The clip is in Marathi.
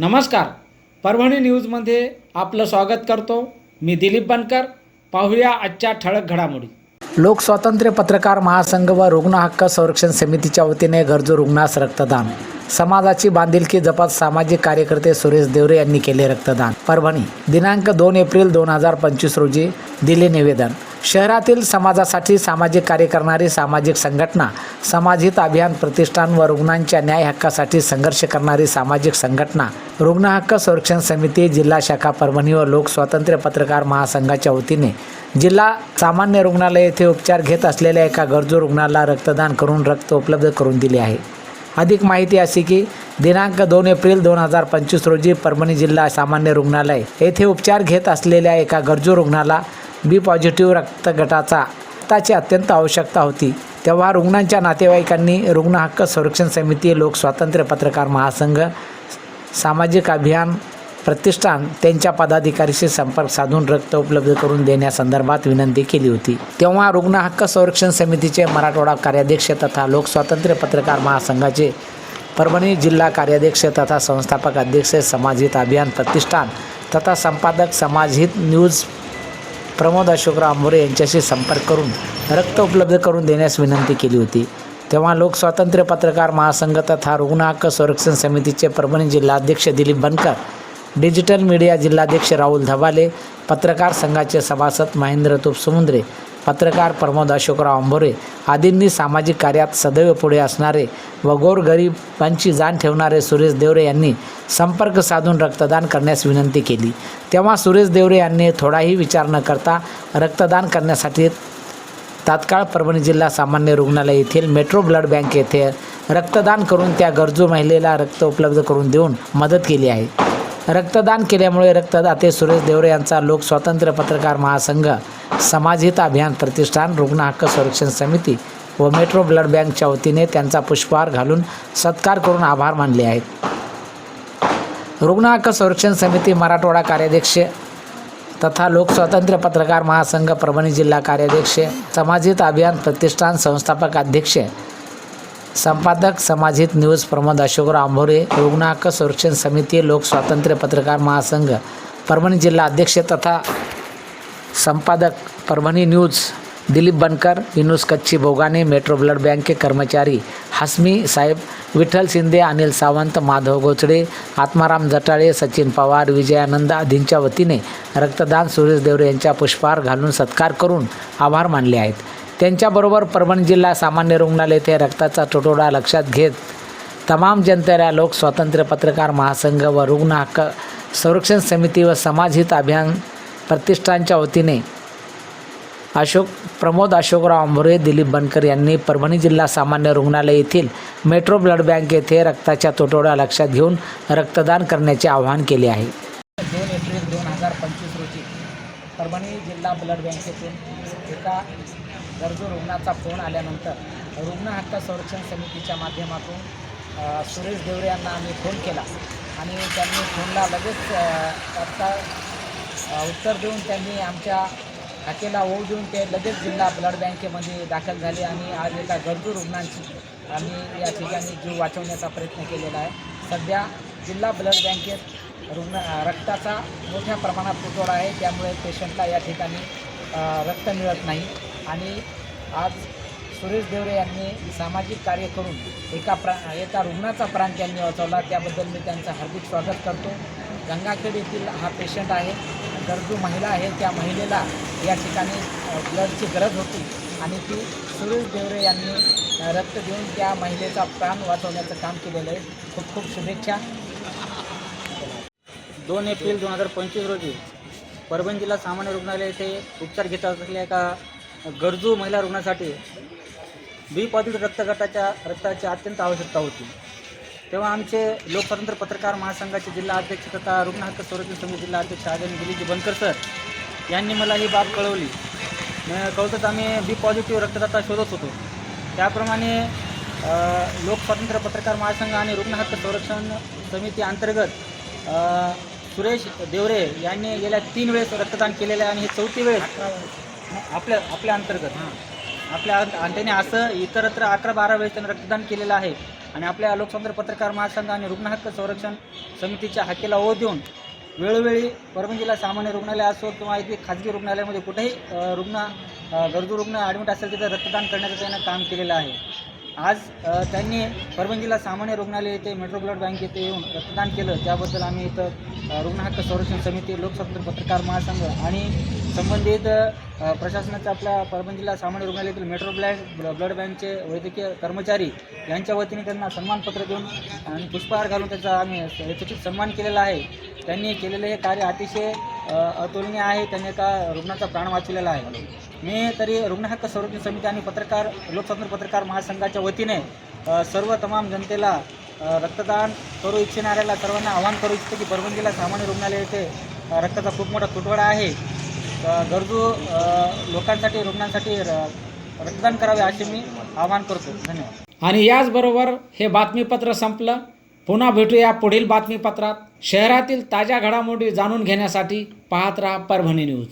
नमस्कार. परभणी न्यूजमध्ये आपलं स्वागत करतो. मी दिलीप बनकर. पाहूया आजच्या ठळक घडामोडी. लोकस्वातंत्र्य पत्रकार महासंघ व रुग्ण हक्क संरक्षण समितीच्या वतीने गरजू रुग्णास रक्तदान. समाजाची बांधिलकी जपात सामाजिक कार्यकर्ते सुरेश देवरे यांनी केले रक्तदान. परभणी दिनांक दोन एप्रिल दोन हजार पंचवीस रोजी दिले निवेदन. शहरातील समाजासाठी सामाजिक कार्य करणारी सामाजिक संघटना समाजहित अभियान प्रतिष्ठान व रुग्णांच्या न्याय हक्कासाठी संघर्ष करणारी सामाजिक संघटना रुग्ण हक्क संरक्षण समिती जिल्हा शाखा परभणी व लोकस्वातंत्र्य पत्रकार महासंघाच्या वतीने जिल्हा सामान्य रुग्णालय येथे उपचार घेत असलेल्या एका गरजू रुग्णाला रक्तदान करून रक्त उपलब्ध करून दिले आहे. अधिक माहिती अशी की दिनांक दोन एप्रिल दोन हजार पंचवीस रोजी परभणी जिल्हा सामान्य रुग्णालय येथे उपचार घेत असलेल्या एका गरजू रुग्णाला बी पॉझिटिव्ह रक्तगटाचा. ताची अत्यंत आवश्यकता होती. तेव्हा रुग्णांच्या नातेवाईकांनी रुग्ण हक्क संरक्षण समिती लोकस्वातंत्र्य पत्रकार महासंघ सामाजिक अभियान प्रतिष्ठान त्यांच्या पदाधिकारीशी संपर्क साधून रक्त उपलब्ध करून देण्यासंदर्भात विनंती केली होती. तेव्हा रुग्ण हक्क संरक्षण समितीचे मराठवाडा कार्याध्यक्ष तथा लोकस्वातंत्र्य पत्रकार महासंघाचे परभणी जिल्हा कार्याध्यक्ष तथा संस्थापक अध्यक्ष समाजहित अभियान प्रतिष्ठान तथा संपादक समाजहित न्यूज प्रमोद अशोकराव आंबोरे यांच्याशी संपर्क करून रक्त उपलब्ध करून देण्यास विनंती केली होती. तेव्हा लोकस्वातंत्र्य पत्रकार महासंघ तथा रुग्ण हक्क संरक्षण समितीचे परभणी जिल्हाध्यक्ष दिलीप बनकर डिजिटल मीडिया जिल्हाध्यक्ष राहुल धबाले पत्रकार संघाचे सभासद महेंद्र तुप समुद्रे पत्रकार प्रमोद अशोकराव आंबोरे आदींनी सामाजिक कार्यात सदैव पुढे असणारे व गोरगरिबांची जाण ठेवणारे सुरेश देवरे यांनी संपर्क साधून रक्तदान करण्यास विनंती केली. तेव्हा सुरेश देवरे यांनी थोडाही विचार न करता रक्तदान करण्यासाठी तात्काळ परभणी जिल्हा सामान्य रुग्णालय येथील मेट्रो ब्लड बँक येथे रक्तदान करून त्या गरजू महिलेला रक्त उपलब्ध करून देऊन मदत केली आहे. रक्तदान केल्यामुळे रक्तदाते सुरेश देवरे यांचा लोक स्वातंत्र्य पत्रकार महासंघ समाजहित अभियान प्रतिष्ठान रुग्ण हक्क संरक्षण समिती व मेट्रो ब्लड बँकच्या वतीने त्यांचा पुष्पहार घालून सत्कार करून आभार मानले आहेत. रुग्ण हक्क संरक्षण समिती मराठवाडा कार्याध्यक्ष तथा लोकस्वातंत्र्य पत्रकार महासंघ परभणी जिल्हा कार्याध्यक्ष समाजित अभियान प्रतिष्ठान संस्थापक अध्यक्ष संपादक समाजित न्यूज प्रमोद अशोकराव आंभोरे रुग्णाक संरक्षण समिती लोक स्वातंत्र्य पत्रकार महासंघ परभणी जिल्हा अध्यक्ष तथा संपादक परभणी न्यूज दिलीप बनकर विनूस कच्ची भोगाने मेट्रो ब्लड बँक के कर्मचारी हसमी साहेब विठ्ठल शिंदे अनिल सावंत माधव गोचडे आत्माराम जटाळे सचिन पवार विजयानंद आदींच्या वतीने रक्तदान सुरेश देवरे यांच्या पुष्पहार घालून सत्कार करून आभार मानले आहेत. त्यांच्याबरोबर परभणी जिल्हा सामान्य रुग्णालय येथे रक्ताचा तुटवडा लक्षात घेत तमाम जनतेला लोक स्वातंत्र्य पत्रकार महासंघ व रुग्ण हक्क संरक्षण समिती व समाजहित अभियान प्रतिष्ठानच्या वतीने अशोक प्रमोद अशोकराव आंभोरे दिलीप बनकर यांनी परभणी जिल्हा सामान्य रुग्णालय येथील मेट्रो ब्लड बँक येथे रक्ताच्या तुटवडा लक्षात घेऊन रक्तदान करण्याचे आवाहन केले आहे. दोन एप्रिल दोन हजार पंचवीस रोजी परभणी जिल्हा ब्लड बँकेतून एका गरजू रुग्णाचा फोन आल्यानंतर रुग्ण हक्क संरक्षण समितीच्या माध्यमातून सुरेश देवरे यांना आम्ही फोन केला. आणि त्यांनी फोनला लगेच अ, आता उत्तर देऊन त्यांनी आमच्या हाकेला ओढ देऊन ते लगेच जिल्हा ब्लड बँकेमध्ये दाखल झाले आणि आज एका गरजू रुग्णांची आम्ही या ठिकाणी जीव वाचवण्याचा प्रयत्न केलेला आहे. सध्या जिल्हा ब्लड बँकेत रुग्ण रक्ताचा मोठ्या प्रमाणात तुटवडा आहे. त्यामुळे पेशंटला या ठिकाणी रक्त मिळत नाही. आणि आज सुरेश देवरे यांनी सामाजिक कार्य करून एका प्रा एका रुग्णाचा प्राण त्यांनी वाचवला. त्याबद्दल मी त्यांचं हार्दिक स्वागत करतो. गंगाखेड येथील हा पेशंट आहे. गरजू महिला आहे त्या महिलेला या ठिकाणी ब्लडची गरज होती आणि ती सुरेश देवरे यांनी रक्त देऊन त्या महिलेचा प्राण वाचवण्याचं काम केलेलं आहे. खूप खूप शुभेच्छा. दोन एप्रिल दोन हजार पंचवीस रोजी परभणी जिल्हा सामान्य रुग्णालय येथे उपचार घेत असलेल्या एका गरजू महिला रुग्णासाठी बी पॉझिटिव्ह रक्तगटाच्या रक्ताची अत्यंत आवश्यकता होती. तेव्हा आमचे लोकतंत्र पत्रकार महासंघाचे जिल्हा अध्यक्ष तथा रुग्ण हक्क संरक्षण समिती जिल्हा अध्यक्ष आदरणीय दिलीजी बनकर सर यांनी मला ही बाब कळवली. कळतच आम्ही बी पॉझिटिव्ह रक्तदाता शोधत होतो. त्याप्रमाणे अ, लोकस्वातंत्र्य पत्रकार महासंघ आणि रुग्ण हक्क संरक्षण समिती अंतर्गत सुरेश देवरे यांनी गेल्या तीन वेळेस रक्तदान केलेलं आहे आणि हे चौथी वेळेस आपल्या आपल्या अंतर्गत. आपल्या आणि त्याने असं इतरत्र अकरा बारा वेळेस त्यानं रक्तदान केलेलं आहे. आणि आपल्या लोकसंत्र पत्रकार महासंघ आणि रुग्ण हक्क संरक्षण समितीच्या हाकेला ओ देऊन वेळोवेळी परभणी जिल्हा सामान्य रुग्णालय असो किंवा इथे खाजगी रुग्णालयामध्ये कुठेही अ, रुग्ण अ, गरजू रुग्ण ॲडमिट असेल तिथे रक्तदान करण्याचं त्यानं काम केलेलं आहे. आज अ, त्यांनी परभणी जिल्हा सामान्य रुग्णालय येथे मेट्रो ब्लड बँक येथे येऊन रक्तदान केलं. त्याबद्दल आम्ही इथं अ, रुग्ण हक्क संरक्षण समिती लोकसंत्र पत्रकार महासंघ आणि संबंधित प्रशासनाच्या आपल्या परभणी जिल्हा सामान्य रुग्णालयातील मेट्रो ब्लॅक ब्लड बँकचे वैद्यकीय कर्मचारी यांच्या वतीने त्यांना सन्मानपत्र देऊन आणि पुष्पहार घालून त्याचा आम्ही यथोचित सन्मान केलेला आहे. त्यांनी केलेलं हे कार्य अतिशय अतुलनीय आहे. त्यांनी एका रुग्णाचा प्राण वाचवलेला आहे. मी तरी रुग्ण हक्क संरक्षण समिती आणि पत्रकार लोकस्वातंत्र्य पत्रकार महासंघाच्या वतीने सर्व तमाम जनतेला रक्तदान करू इच्छिणाऱ्याला सर्वांना आवाहन करू इच्छितो की परभणी जिल्हा सामान्य रुग्णालय येथे रक्ताचा खूप मोठा तुटवडा आहे. गरजू लोकांसाठी रुग्णांसाठी र- रक्तदान करावे असे मी आवाहन करतो. धन्यवाद. आणि याचबरोबर हे बातमीपत्र संपलं. पुन्हा भेटूया पुढील बातमीपत्रात. शहरातील ताज्या घडामोडी जाणून घेण्यासाठी पाहत राहा परभणी न्यूज.